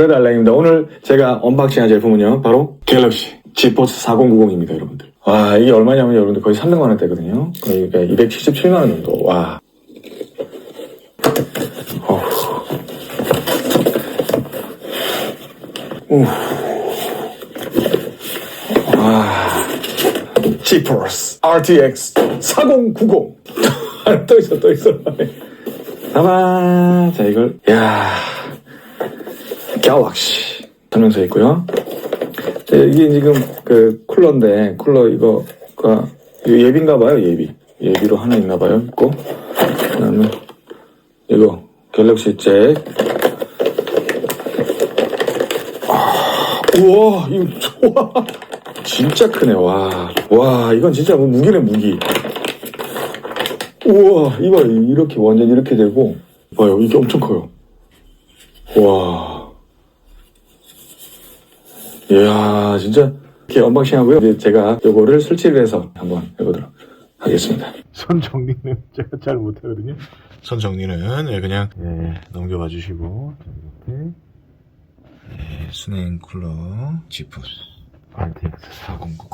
브레드 알랭입니다. 오늘 제가 언박싱할 제품은요, 바로 갤럭시 지포스 4090입니다, 여러분들. 와, 이게 얼마냐면 여러분들 거의 300만 원대거든요. 그러니까 277만 원 정도. 와. 어후. 우. 와. 지포스 RTX 4090. 또 있어, 또 있어. 봐봐. 자, 이걸, 야 갤럭시 설명서 있고요. 자, 이게 지금 그 쿨러인데 쿨러 이거가 이거 예비인가 봐요 예비. 예비로 하나 있나 봐요 있고. 그다음에 이거 갤럭시 잭. 아, 우와 이거 좋아 진짜 크네 와와 이건 진짜 뭐 무기네 무기. 우와 이거 이렇게 완전 이렇게 되고. 봐요 이게 엄청 커요. 와 이야, 진짜 이렇게 언박싱 하고요. 이제 제가 요거를 설치를 해서 한번 해보도록 하겠습니다. 손 정리는 제가 잘 못하거든요. 손 정리는 예, 그냥 예, 넘겨봐 주시고 자, 이렇게 예, 스낵 쿨러 지푸스 RTX 4090입니다.